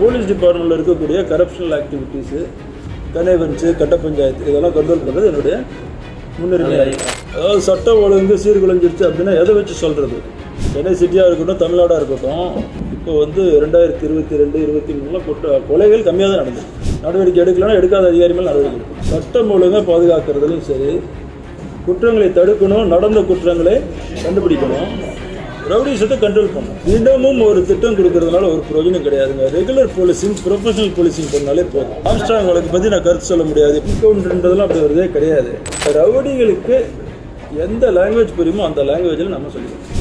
Police டிபார்ட்மெண்ட்டில் இருக்கக்கூடிய கரப்ஷனல் activities கனேவன்ஸு கட்ட பஞ்சாயத்து இதெல்லாம் கண்ட்ரோல் பண்ணுறது என்னுடைய முன்னுரிமை. அதாவது சட்டம் ஒழுங்கு சீர்குலைஞ்சிருச்சு அப்படின்னா எதை வச்சு சொல்கிறது சென்னை சிட்டியாக இருக்கட்டும் தமிழ்நாடாக இருக்கட்டும் இப்போ வந்து ரெண்டாயிரத்தி இருபத்தி ரெண்டு இருபத்தி மூணில் கொட்ட கொலைகள் கம்மியாக தான் நடந்தது. நடவடிக்கை எடுக்கலைன்னா எடுக்காத அதிகாரி மேல் நடவடிக்கை சட்டம் ஒழுங்கை பாதுகாக்கிறதுலையும் சரி குற்றங்களை தடுக்கணும் நடந்த குற்றங்களை கண்டுபிடிக்கணும். ரவுடிசத்தை கண்ட்ரோல் பண்ணணும். தினமும் ஒரு திட்டம் கொடுக்கறதுனால ஒரு பிரயோஜனம் கிடையாதுங்க. ரெகுலர் போலீசிங் ப்ரொஃபஷனல் போலீசிங் பண்ணாலே போதும். ஆம்ஸ்ட்ராங் வழக்கு பற்றி நான் கருத்து சொல்ல முடியாது. இன்கவுண்டர்ன்றதெல்லாம் அப்படி வருதே கிடையாது. ரவுடிகளுக்கு எந்த லாங்குவேஜ் புரியுமோ அந்த லாங்குவேஜில் நம்ம சொல்லிக்கணும்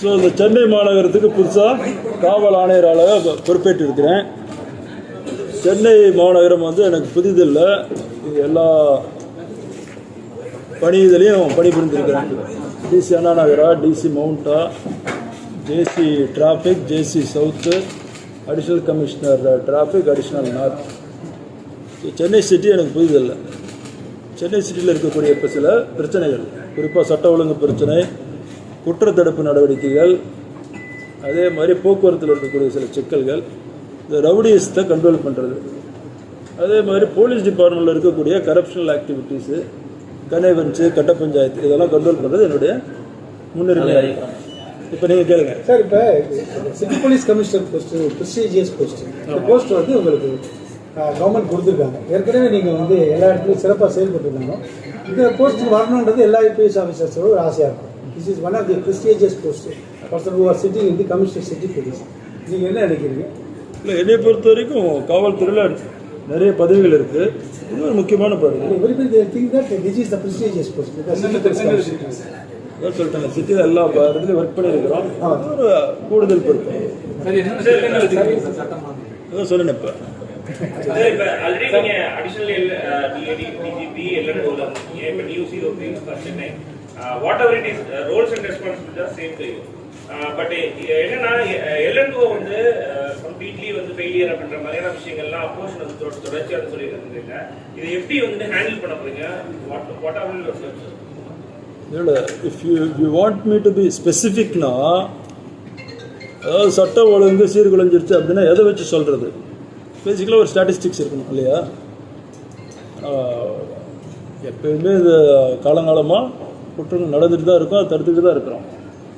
ஸோ இந்த சென்னை மாநகரத்துக்கு புதுசாக காவல் ஆணையராக பொறுப்பேற்று இருக்கிறேன் சென்னை மாநகரம் வந்து எனக்கு புதிதில்லை. எல்லா பணி இதுலேயும் பணிபுரிந்திருக்கிறேன் டிசி அண்ணா நகரா DC மவுண்டா JC traffic JC south additional commissioner traffic additional north Chennai city எனக்கு புரிதல்ல. சென்னை சிட்டியில் இருக்கக்கூடிய இப்போ சில பிரச்சனைகள். குறிப்பாக சட்ட ஒழுங்கு பிரச்சனை குற்றத்தடுப்பு நடவடிக்கைகள் அதே மாதிரி போக்குவரத்தில் இருக்கக்கூடிய சில சிக்கல்கள் இந்த ரவுடியஸ்த்தை கண்ட்ரோல் பண்ணுறது அதே மாதிரி போலீஸ் டிபார்ட்மெண்ட்டில் இருக்கக்கூடிய கரப்ஷனல் ஆக்டிவிட்டீஸு கனேவன்ஸு கட்ட பஞ்சாயத்து இதெல்லாம் கண்ட்ரோல் பண்ணுறது என்னுடைய முன்னுரிமை. இப்போ நீங்கள் கேளுங்க. சார் இப்போ city police commissioner post prestigious post இந்த போஸ்ட் வந்து உங்களுக்கு கவர்மெண்ட் கொடுத்துருக்காங்க. ஏற்கனவே நீங்கள் வந்து எல்லா இடத்துலையும் சிறப்பாக செயல்பட்டுருக்காங்க இந்த போஸ்ட் வரணுன்றது எல்லா ஐபிஎஸ் ஆஃபீஸர்ஸோட ஒரு ஆசையாக இருக்கும். This is one of the prestigious post person are sitting in the commissioner city police நீங்கள் என்ன நினைக்கிறீங்க? இல்லை என்னை பொறுத்த வரைக்கும் காவல்துறையில் நிறைய பதவிகள் இருக்குது இன்னொரு முக்கியமான பதவி. பிகாஸ் சிட்டி எல்லா இடத்துலையும் ஒர்க் பண்ணியிருக்கிறோம் ஒரு கூடுதல் பொறுப்பு. அதான் சொன்னேன் இப்போ. Whatever it is roles and responsibility same to but என்னன்னா எல்என் வந்து கம்ப்ளீட்லி வந்து ஃபெயிலியர் அப்படின்ற மாதிரியான விஷயங்கள்லாம் அப்போஸ் வந்து தொட- தொடர்ச்சியா வந்து இதை எப்படி வந்து ஹேண்டில் பண்ண போறீங்க? What what are your steps இல்லை if you you want me to be ஸ்பெசிஃபிக்னா அதாவது சட்டம் ஒழுங்கு சீர்குலைஞ்சிருச்சு அப்படின்னா எதை வச்சு சொல்கிறது பேசிக்கலாக ஒரு ஸ்டாட்டிஸ்டிக்ஸ் இருக்கணும் இல்லையா? எப்பயுமே இது காலங்காலமாக குற்றங்கள் நடந்துட்டு தான் இருக்கும் அதை தடுத்துட்டு தான் இருக்கிறோம்.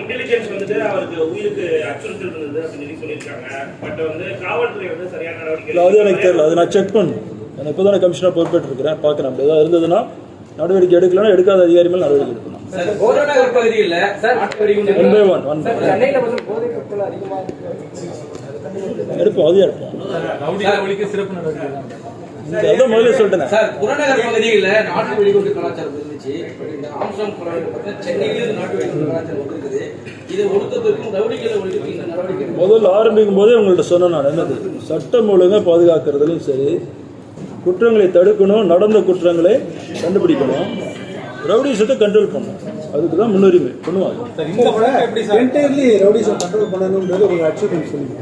இன்டெலிஜென்ஸ் வந்துட்டு அவருக்கு உயிருக்கு அச்சுறுத்தல் இருந்தது அப்படின்னு சொல்லி சொல்லியிருக்காங்க. பட் வந்து காவல்துறை வந்து சரியான நடவடிக்கை இல்லை அது எனக்கு தெரியல. அதை நான் செக் பண்ணணும் எனக்கு இப்போ தான் கமிஷனர் பொறுப்பேற்று இருக்கிறேன் பார்க்குறேன். அப்படி ஏதாவது இருந்ததுன்னா நடவடிக்கை எடுக்கலைன்னா எடுக்காத அதிகாரி மேல் நடவடிக்கை எடுக்கணும். எடுப்போம் அதையும் எடுப்போம். இந்த அதான் முதல்ல சொல்லிட்டேன். சார் புறநகர் பகுதியில் நாட்டு வெடிகுண்டு கலாச்சாரம் இருந்துச்சு. பட் இந்த ஆம்சாங் கொலை பார்த்தா சென்னையிலேயும் நாட்டு வெடிகுண்டு கலாச்சாரம் வந்திருக்குது. இதை ஒடுக்கத்திற்கும் ரவுடிகளை ஒழிக்கிறதுக்கும் இந்த நடவடிக்கை எடுக்கணும். முதல்ல ஆரம்பிக்கும் போதே உங்கள்ட்ட சொன்னேன் நான் என்னது? சட்டம் ஒழுங்கை பாதுகாக்கிறதுலையும் சரி குற்றங்களை தடுக்கணும் நடந்த குற்றங்களை கண்டுபிடிக்கணும். ரவுடிசத்தை கண்ட்ரோல் பண்ணணும் அதுக்கு தான் முன்னுரிமை பண்ணுவாங்க. என்டையர்லி ரவுடிஸை கண்ட்ரோல் பண்ணணுன்றது ஒரு அச்சீவ்மெண்ட்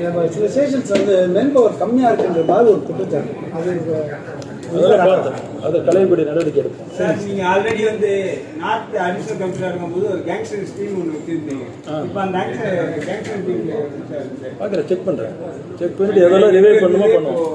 நம்ம சில ஸ்டேஷன்ஸ் வந்து மென் பவர் கம்மியாக இருக்குன்ற மாதிரி ஒரு குற்றச்சாட்டு. அது அதெல்லாம் பார்த்தேன். அதை கலைப்படி நடவடிக்கை எடுப்போம். சார் நீங்க ஆல்ரெடி வந்து நார்த் அடிஷனல் கமிஷனர் இருக்கும்போது ஒரு கேங்ஸ்டர் டீம் ஒன்று வச்சிருந்தீங்க. இப்போ அந்த கேங்ஸ்டர் டீம் பார்க்குறேன் செக் பண்ணுறேன் செக் பண்ணிட்டு எதெல்லாம் ரிவைவ் பண்ணுமோ பண்ணுவோம்.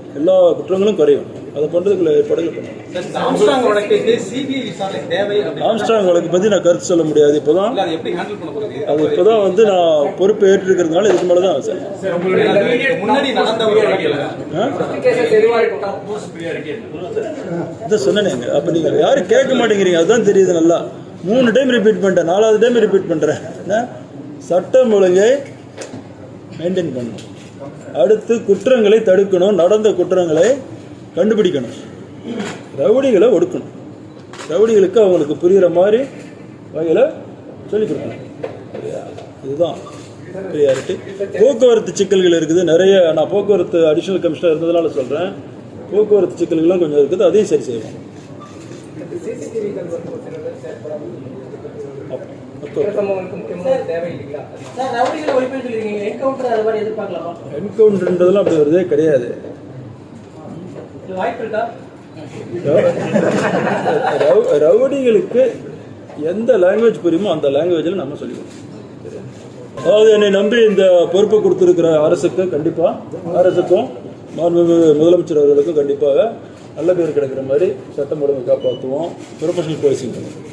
எல்லா குற்றங்களும் குறையும். அதை பண்ணுறதுக்குள்ள ஏற்பாடுகள் அப்படின்னு ஆம்ஸ்ட்ராங் வழக்கு பற்றி நான் கருத்து சொல்ல முடியாது இப்போ தான் அதை இப்போ தான் வந்து நான் பொறுப்பு ஏற்றிருக்கிறதுனால இதுக்கு மேலே தான் சார். இதை சொன்னேங்க அப்போ நீங்கள் யாரும் கேட்க மாட்டேங்கிறீங்க. அதுதான் தெரியுது நல்லா. மூணு டைம் ரிப்பீட் பண்ணிட்டேன். நாலாவது டைம் ரிப்பீட் பண்ணுறேன் சட்டம் ஒழுங்கை மெயின்டைன் பண்ணணும். அடுத்து குற்றங்களை தடுக்கணும் நடந்த குற்றங்களை கண்டுபிடிக்கணும். ரவுடிகளை ஒடுக்கணும். ரவுடிகளுக்கு அவங்களுக்கு புரிகிற மாதிரி வகையில் சொல்லிக் கொடுக்கணும். இதுதான் ப்ரியாரிட்டி போக்குவரத்து சிக்கல்கள் இருக்குது. நிறைய நான் போக்குவரத்து அடிஷனல் கமிஷனர் இருந்ததுனால சொல்கிறேன் போக்குவரத்து சிக்கல்கள்லாம் கொஞ்சம் இருக்குது. அதையும் சரி செய்வோம் சார் ரவுடிகளை ஒழிப்புன்னு சொல்லிருக்கீங்க என்கவுண்டர் அது மாதிரி எதிர்பார்க்கலாமா என்கவுண்டர்ன்றதெல்லாம் அப்படி வருதே கிடையாது. ரவுடிகளுக்கு எந்த லாங்குவேஜ் புரியுமோ அந்த லாங்குவேஜில் நம்ம சொல்லிக்கணும் அதாவது என்னை நம்பி இந்த பொறுப்பை கொடுத்துருக்கிற அரசுக்கு கண்டிப்பாக அரசுக்கும் முதலமைச்சர் அவர்களுக்கும் கண்டிப்பாக நல்ல பேர் கிடைக்கிற மாதிரி சட்டம் ஒழுங்கு காப்பாற்றுவோம். ப்ரொஃபஷனல் போலீசிங் பண்ணுவோம்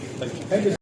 தேங்க்யூ